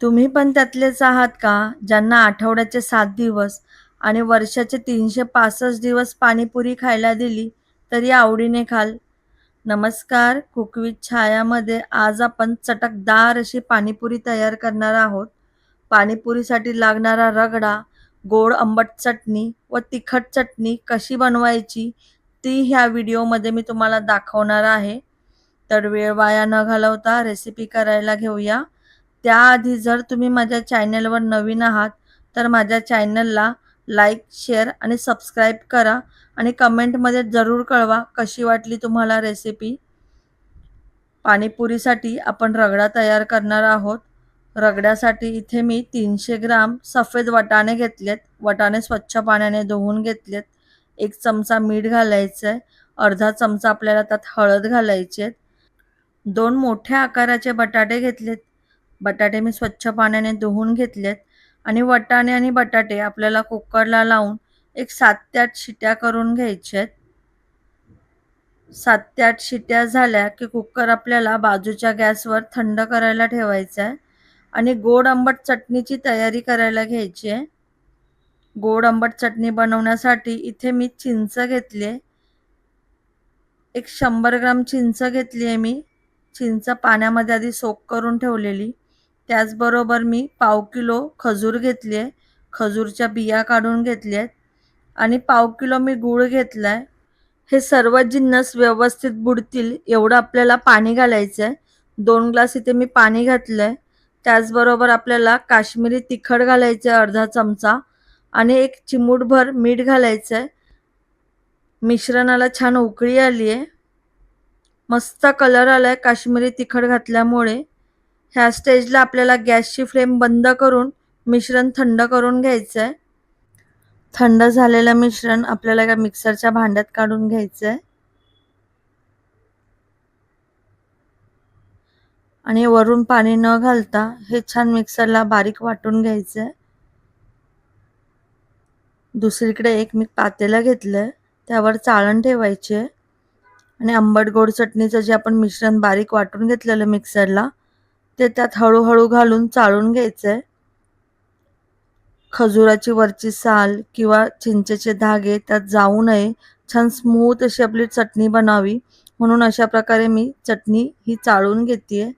तुम्ही पण त्यातलेच आहात का? ज्यांना आठवड्याचे सात दिवस आणि वर्षाचे तीनशे पासष्ट दिवस पाणीपुरी खायला दिली तरी आवडीने खाल. नमस्कार. कुक छायामध्ये आज आपण चटकदार अशी पाणीपुरी तयार करणार आहोत. पाणीपुरीसाठी लागणारा रगडा गोड आंबट चटणी व तिखट चटणी कशी बनवायची ती ह्या व्हिडिओमध्ये मी तुम्हाला दाखवणार आहे. तर वेळ वाया न घालवता रेसिपी करायला घेऊया. त्याआधी जर तुम्ही माझ्या चॅनलवर नवीन आहात तर माझ्या चॅनलला लाईक शेअर आणि सबस्क्राईब करा आणि कमेंटमध्ये जरूर कळवा कशी वाटली तुम्हाला रेसिपी. पाणीपुरीसाठी आपण रगडा तयार करणार आहोत. रगड्यासाठी इथे मी तीनशे ग्राम सफेद वटाणे घेतलेत. वटाणे स्वच्छ पाण्याने धुवून घेतलेत. एक चमचा मीठ घालायचं आहे अर्धा चमचा आपल्याला त्यात हळद घालायची आहेत दोन मोठ्या आकाराचे बटाटे घेतलेत. बटाटे मी स्वच्छ पाण्याने धुवून घेतलेत आणि वटाणे आणि बटाटे आपल्याला कुकरला लावून एक सात ते आठ शिट्या करून घ्यायच्यात आहेत सात ते आठ शिट्या झाल्या की कुकर आपल्याला बाजूच्या गॅसवर थंड करायला ठेवायचा आहे आणि गोड आंबट चटणीची तयारी करायला घ्यायची आहे. गोड आंबट चटणी बनवण्यासाठी इथे मी चिंच घेतली आहे एक शंभर ग्राम चिंच घेतली आहे मी. चिंच पाण्यामध्ये आधी सोक करून ठेवलेली. त्याचबरोबर मी पाव किलो खजूर घेतली आहे खजूरच्या बिया काढून घेतल्या. आहेत आणि पाव किलो मी गूळ घेतला आहे हे सर्व जिन्नस व्यवस्थित बुडतील एवढं आपल्याला पाणी घालायचं आहे दोन ग्लास इथे मी पाणी घातलं आहे त्याचबरोबर आपल्याला काश्मीरी तिखट घालायचं आहे अर्धा चमचा. आणि एक चिमूटभर मीठ घालायचं आहे मिश्रणाला छान उकळी आली आहे मस्त कलर आला आहे काश्मीरी तिखट घातल्यामुळे. ह्या स्टेजला आपल्याला गॅसची फ्लेम बंद करून मिश्रण थंड करून घ्यायचं आहे थंड झालेलं मिश्रण आपल्याला एका मिक्सरच्या भांड्यात काढून घ्यायचं आहे आणि वरून पाणी न घालता हे छान मिक्सरला बारीक वाटून घ्यायचं आहे दुसरीकडे एक मी पातेलं घेतलं आहे त्यावर चाळण ठेवायची आहे. आणि आंबट गोड चटणीचं जे आपण मिश्रण बारीक वाटून घेतलेलं मिक्सरला ते त्यात हळूहळू घालून चाळून घ्यायचं आहे खजुराची वरची साल किंवा चिंचेचे धागे त्यात जाऊ नये. छान स्मूथ अशी आपली चटणी बनावी. म्हणून अशा प्रकारे मी चटणी ही चाळून घेते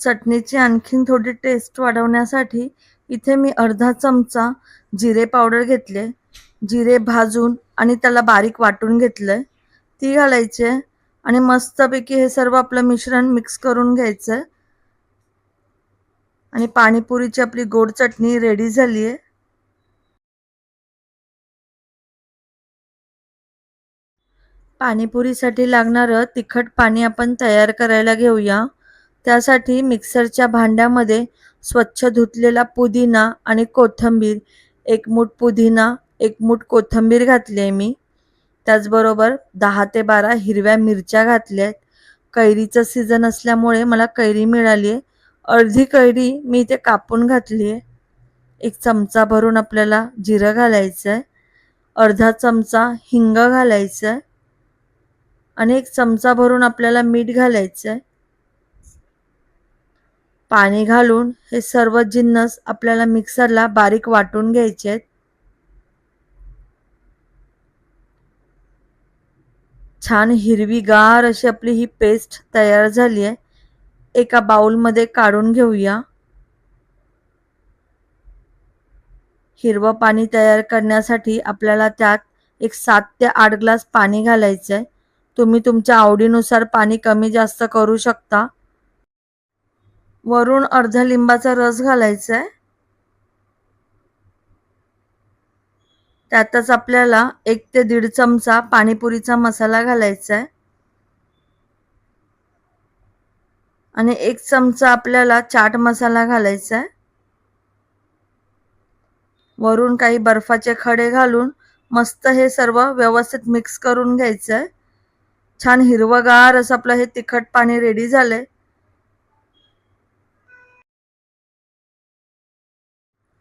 चटणीची आणखीन थोडी टेस्ट वाढवण्यासाठी इथे मी अर्धा चमचा जिरे पावडर घेतले. जिरे भाजून आणि त्याला बारीक वाटून घेतलंय. ती घालायची आहे. आणि मस्तपैकी हे सर्व आपलं मिश्रण मिक्स करून घ्यायचं आहे आणि पाणीपुरीची आपली गोड चटणी रेडी झाली आहे पाणीपुरीसाठी लागणारं तिखट पाणी आपण तयार करायला घेऊया. त्यासाठी मिक्सरच्या भांड्यामध्ये स्वच्छ धुतलेला पुदिना आणि कोथिंबीर एक मूठ पुदिना एक मूठ कोथिंबीर घातली आहे मी. त्याचबरोबर दहा ते बारा हिरव्या मिरच्या घातल्या आहेत कैरीचं सीझन असल्यामुळे मला कैरी मिळाली आहे. अर्धी कैरी मी इथे कापून घातली आहे. एक चमचा भरून आपल्याला जिरं घालायचं आहे. अर्धा चमचा हिंग घालायचं आहे. आणि एक चमचा भरून आपल्याला मीठ घालायचं आहे. पाणी घालून हे सर्व जिन्नस आपल्याला मिक्सरला बारीक वाटून घ्यायचे आहेत. छान हिरवीगार अशी आपली ही पेस्ट तयार झाली आहे. एका बाउलमध्ये काढून घेऊया. हिरवं पाणी तयार करण्यासाठी आपल्याला त्यात एक सात ते आठ ग्लास पाणी घालायचं आहे. तुम्ही तुमच्या आवडीनुसार पाणी कमी जास्त करू शकता. वरून अर्धा लिंबाचा रस घालायचा आहे. त्यातच आपल्याला एक ते दीड चमचा पाणीपुरीचा मसाला घालायचा आहे आणि एक चमचा आपल्याला चाट मसाला घालायचा आहे वरून काही बर्फाचे खडे घालून मस्त हे सर्व व्यवस्थित मिक्स करून घ्यायचं आहे छान हिरवगार असं आपलं हे तिखट पाणी रेडी झालंय.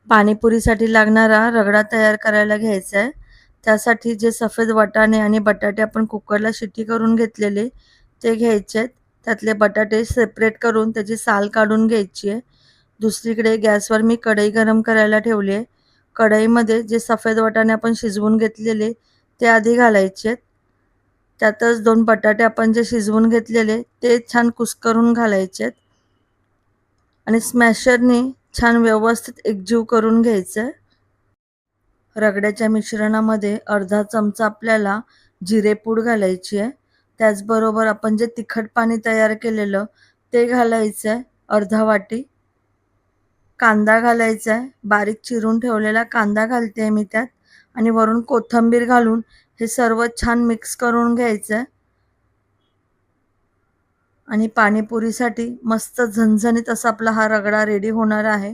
पाणीपुरीसाठी लागणारा रगडा तयार करायला घ्यायचा आहे त्यासाठी जे सफेद वटाणे आणि बटाटे आपण कुकरला शिट्टी करून घेतलेले ते घ्यायचे आहेत त्यातले बटाटे सेपरेट करून त्याची साल काढून घ्यायची आहे दुसरीकडे गॅसवर मी कढई गरम करायला ठेवली आहे कढईमध्ये जे सफेद वाटाणे आपण शिजवून घेतलेले ते आधी घालायचे आहेत त्यातच दोन बटाटे आपण जे शिजवून घेतलेले ते छान कुस्करून घालायचे आहेत आणि स्मॅशरने छान व्यवस्थित एकजीव करून घ्यायचं आहे रगड्याच्या मिश्रणामध्ये अर्धा चमचा आपल्याला जिरेपूड घालायची आहे. त्याचबरोबर आपण जे तिखट पाणी तयार केलेलं ते घालायचं आहे अर्धा वाटी. कांदा घालायचा आहे बारीक चिरून ठेवलेला कांदा घालते मी त्यात. आणि वरून कोथिंबीर घालून हे सर्व छान मिक्स करून घ्यायचं आहे आणि पाणीपुरीसाठी मस्त झणझणीत असा आपला हा रगडा रेडी होणार आहे.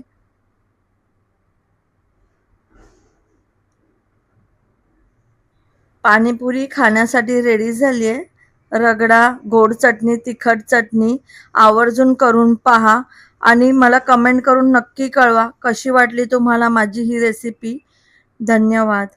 पाणीपुरी खाण्यासाठी रेडी झाली आहे रगडा गोड चटणी तिखट चटणी आवर्जून करून पहा आणि मला कमेंट करून नक्की कळवा कशी वाटली तुम्हाला माझी ही रेसिपी धन्यवाद.